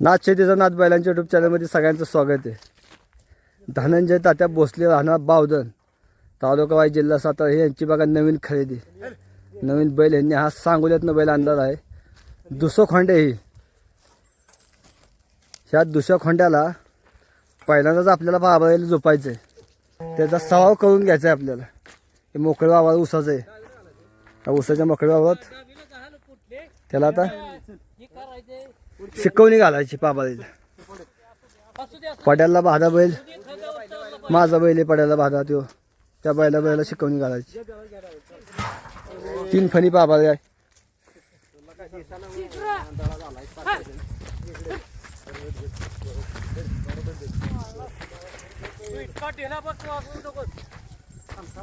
नाथ शेतीचा नाथ बैलांच्या युट्यूब चॅनलमध्ये सगळ्यांचं स्वागत आहे. धनंजय तात्या भोसले राहणार बावधन तालुका वाई जिल्हा सातारा. हे यांची बघा नवीन खरेदी. नवीन बैल यांनी हा सांगोल्यातनं बैल आणलेला आहे. दुसरं खोंडे ही. ह्या दुसऱ्या खोंड्याला पहिल्यांदाच आपल्याला बाबाला झोपायचं आहे त्याचा सवाव करून घ्यायचा आहे आपल्याला. हे मोकळं वावर उसाचं आहे. त्या उसाच्या मोकळ्या वावरात. त्याला आता शिकवणी घालायची बाबाला पड्याला बाधा बैल. माझा बैल आहे पड्याला बाधा त्यो. त्या बैला बैला शिकवणी घालायची. तीन फणी बाबाला आहे.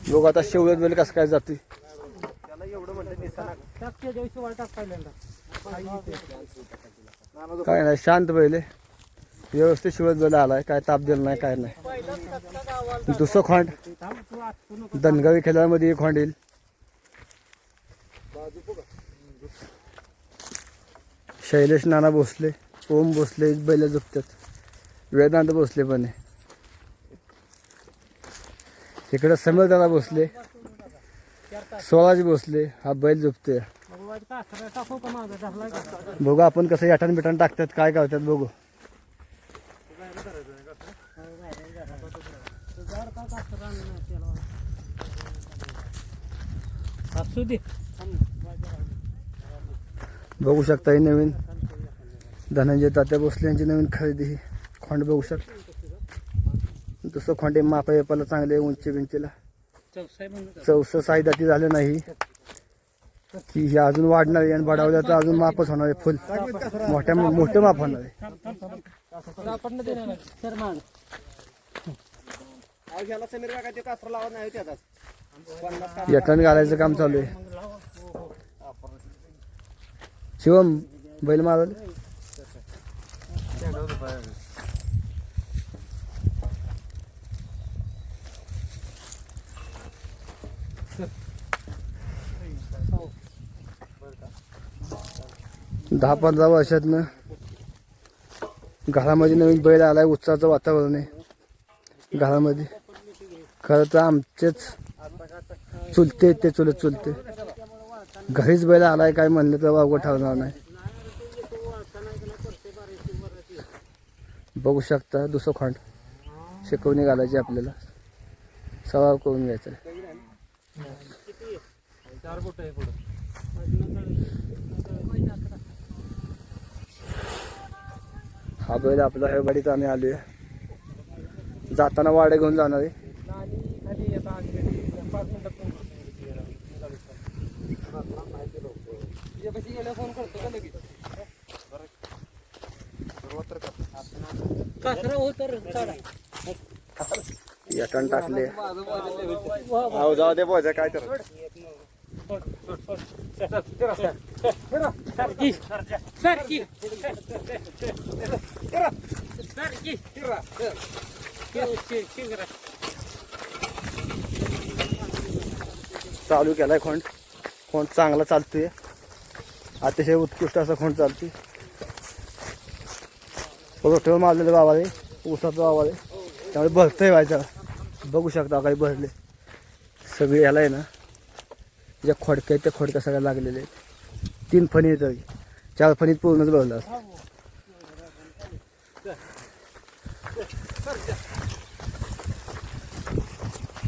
लोक आता शेवळत बैल कसं काय जातोय? काय नाही शांत पहिले व्यवस्थित शिवत झाला आलाय काय ताप दिला नाही काय नाही. दुसरं खोंड. दनगावी खेळामध्ये एक खोंड येईल. शैलेश नाना भोसले ओम भोसले बैल झुपतात वेदांत भोसले पण इकडं समीर दादा भोसले सोळाजी भोसले हा बैल झुपते बघू आपण कसं याठण बिठाण टाकतात काय करतात बघू. बघू शकता ही नवीन. धनंजय तात्या भोसले यांची नवीन खरेदी ही. खोंड बघू शकता दुसरं खोंडे मापा चांगले उंची बिंचीला चौसष्ट साईदाती झालं नाही. की हे अजून वाढणार आहे आणि वाढवल्या तर अजून मापच होणार आहे फुल. मोठ्या मोठं माप होणार आहे. आपण यटण घालायचं काम चालू आहे. शिवम बैल मारल? दहा पंधरा वर्षातनं घरामध्ये नवीन बैल आलाय उत्साहाचं वातावरण आहे. घरामध्ये. खरं तर आमचेच चुलते ते चुलत चुलते. घरीच बैल आलाय काय म्हणलं तर अवघड ठरणार नाही. बघू शकता दुसरं खांड शिकवणी घालायची आपल्याला. सवाव करून घ्यायचा हा बैल आपला हे गाडीत आम्ही आलोय. जाताना वाडे घेऊन जाणार आहे. यटण टाकले. जाऊ दे बोजा काय तर. चालू केलाय खोंड. खोंड चांगला चालतोय. अतिशय उत्कृष्ट असा खोंड चालतोय. रोटेवर मारलेलं गावा आहे ऊसाचं गावा आहे त्यामुळे भरतंय व्हायचा बघू शकता काही भरले. सगळे याला आहे ना. ज्या खोडक्या आहेत त्या खोडक्या सगळ्या लागलेले आहेत. तीन फणी तरी. चार फणीत पूर्णच बघलं असं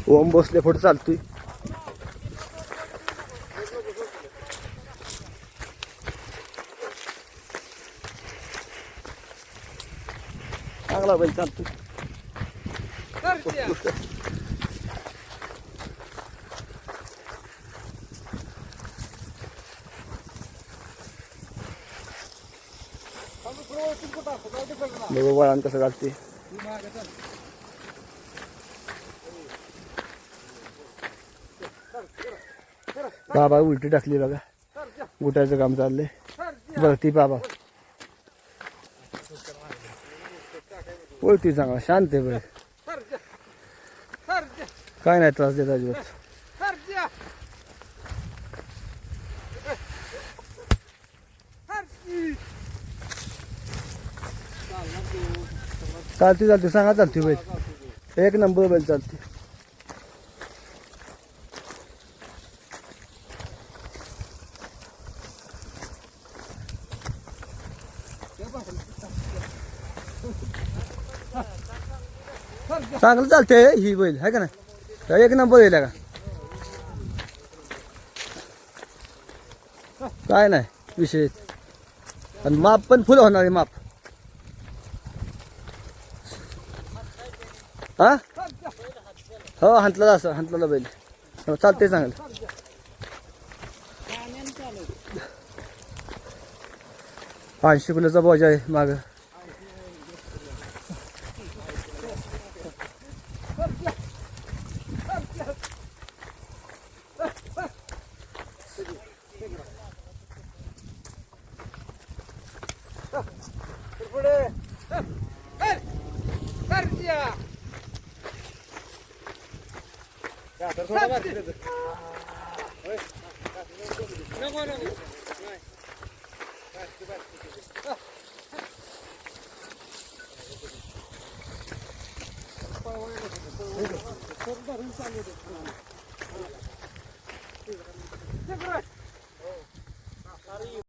ओम बसले फोटो चालतोय. चांगला बैल चालतोय. बघू वळण कसं काढते. बाबा उलटी टाकली बघा. गुटायचं काम चाललंय. बघती बाबा. वळती चांगला शांत आहे बघ. काय नाही त्रास देत अजिबात. चालते चालते. सांगा चालते बैल एक नंबर बैल चालते. चांगलं चालते ही बैल आहे का नाही? एक नंबर येईल का? काय नाही विषय आणि माप पण फुल होणार आहे माप. हा? हो हंतला असं हंतला बैल. हो चालते चांगलं पाचशे किलोचा बॉज आहे मागं. नको नको